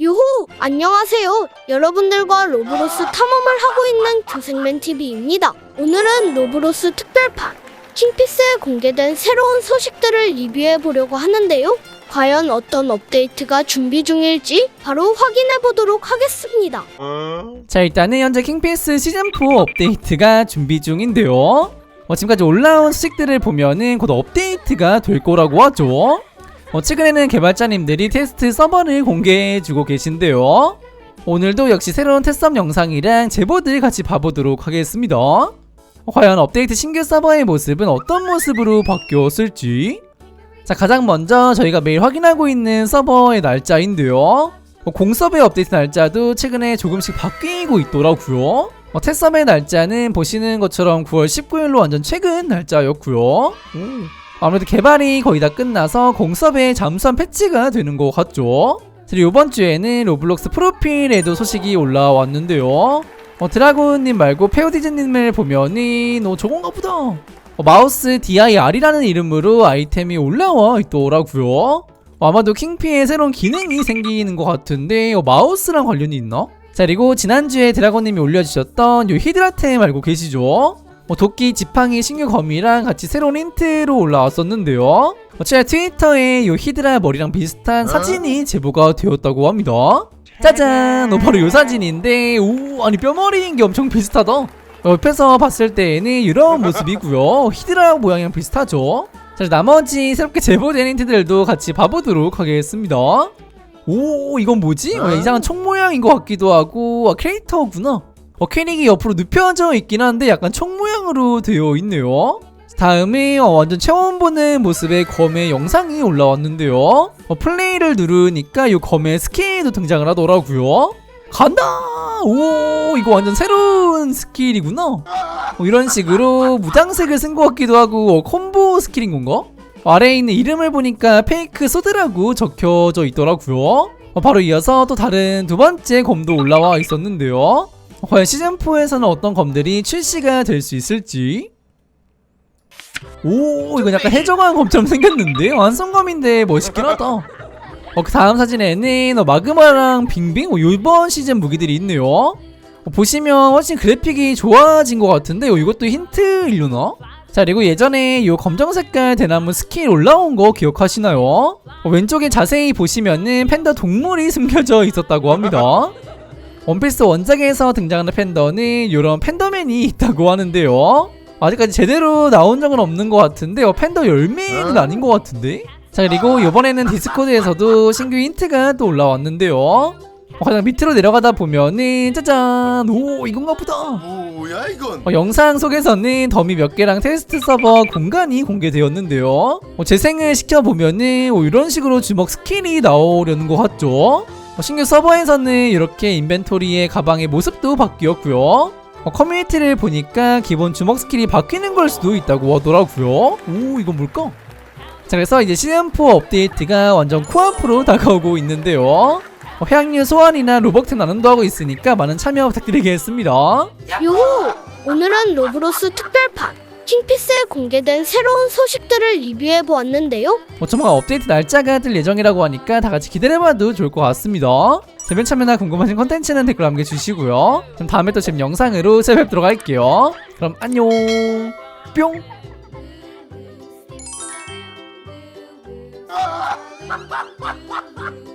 유호! 안녕하세요. 여러분들과 로브로스 탐험을 하고 있는 교생맨TV입니다. 오늘은 로브로스 특별판, 킹피스에 공개된 새로운 소식들을 리뷰해 보려고 하는데요. 과연 어떤 업데이트가 준비 중일지 바로 확인해 보도록 하겠습니다. 자 일단은 현재 킹피스 시즌4 업데이트가 준비 중인데요 어, 지금까지 올라온 소식들을 보면은 곧 업데이트가 될 거라고 하죠 어, 최근에는 개발자님들이 테스트 서버를 공개해주고 계신데요. 오늘도 역시 새로운 테스트업 영상이랑 제보들 같이 봐보도록 하겠습니다. 어, 과연 업데이트 신규 서버의 모습은 어떤 모습으로 바뀌었을지? 자 가장 먼저 저희가 매일 확인하고 있는 서버의 날짜인데요. 어, 공섭의 업데이트 날짜도 최근에 조금씩 바뀌고 있더라고요. 어, 테스업의 날짜는 보시는 것처럼 9월 19일로 완전 최근 날짜였고요. 아무래도 개발이 거의 다 끝나서 공섭에 잠수한 패치가 되는 것 같죠. 그리고 이번 주에는 로블록스 프로필에도 소식이 올라왔는데요. 어, 드라곤님 말고 페오디즈님을 보면은 어, 저건가 보다. 어, 마우스 DIR이라는 이름으로 아이템이 올라와 있더라고요. 어, 아마도 킹피에 새로운 기능이 생기는 것 같은데 어, 마우스랑 관련이 있나? 자 그리고 지난주에 드라곤님이 올려주셨던 요 히드라템 알고 계시죠? 어, 도끼 지팡이 신규 검이랑 같이 새로운 힌트로 올라왔었는데요. 어, 제가 트위터에 요 히드라 머리랑 비슷한 사진이 제보가 되었다고 합니다. 짜잔. 어, 바로 요 사진인데 오 아니 뼈머리인 게 엄청 비슷하다. 어, 옆에서 봤을 때에는 이런 모습이고요. 히드라 모양이랑 비슷하죠. 자 나머지 새롭게 제보된 힌트들도 같이 봐보도록 하겠습니다. 오 이건 뭐지? 어, 이상한 총 모양인 것 같기도 하고 아, 캐릭터구나 어, 캐릭이 옆으로 눕혀져 있긴 한데 약간 총 모양으로 되어 있네요 다음에 어, 완전 체험 보는 모습의 검의 영상이 올라왔는데요 어, 플레이를 누르니까 이 검의 스킬도 등장을 하더라고요 간다 오 이거 완전 새로운 스킬이구나 어, 이런 식으로 무장색을 쓴 것 같기도 하고 어, 콤보 스킬인 건가? 아래에 있는 이름을 보니까 페이크 소드라고 적혀져 있더라고요. 어, 바로 이어서 또 다른 두 번째 검도 올라와 있었는데요. 어, 과연 시즌4에서는 어떤 검들이 출시가 될 수 있을지. 오, 이건 약간 해적왕 검처럼 생겼는데? 완성검인데 멋있긴 하다. 어, 그 다음 사진에는 어, 마그마랑 빙빙 어, 이번 시즌 무기들이 있네요. 어, 보시면 훨씬 그래픽이 좋아진 것 같은데 어, 이것도 힌트일려나? 자 그리고 예전에 이 검정 색깔 대나무 스킬 올라온 거 기억하시나요? 어, 왼쪽에 자세히 보시면은 팬더 동물이 숨겨져 있었다고 합니다. 원피스 원작에서 등장하는 팬더는 이런 팬더맨이 있다고 하는데요. 아직까지 제대로 나온 적은 없는 것 같은데 어, 팬더 열매는 아닌 것 같은데? 자 그리고 이번에는 디스코드에서도 신규 힌트가 또 올라왔는데요. 어, 가장 밑으로 내려가다 보면은 짜잔 오 이건가 보다. 뭐야 이건? 어, 영상 속에서는 더미 몇 개랑 테스트 서버 공간이 공개되었는데요. 어, 재생을 시켜보면은 어, 이런 식으로 주먹 스킬이 나오려는 것 같죠. 어, 신규 서버에서는 이렇게 인벤토리의 가방의 모습도 바뀌었고요. 어, 커뮤니티를 보니까 기본 주먹 스킬이 바뀌는 걸 수도 있다고 하더라고요. 오 이건 뭘까? 자 그래서 이제 시즌4 업데이트가 완전 코앞으로 다가오고 있는데요. 어, 해양류 소환이나 로벅트 나눔도 하고 있으니까 많은 참여 부탁드리겠습니다. 유호! 오늘은 로브로스 특별판, 킹피스에 공개된 새로운 소식들을 리뷰해 보았는데요. 뭐 조만간 업데이트 날짜가 뜰 예정이라고 하니까 다 같이 기다려봐도 좋을 것 같습니다. 재변 참여나 궁금하신 컨텐츠는 댓글 남겨주시고요. 그럼 다음에 또 재밌는 영상으로 찾아뵙도록 할게요. 그럼 안녕. 뿅. 아!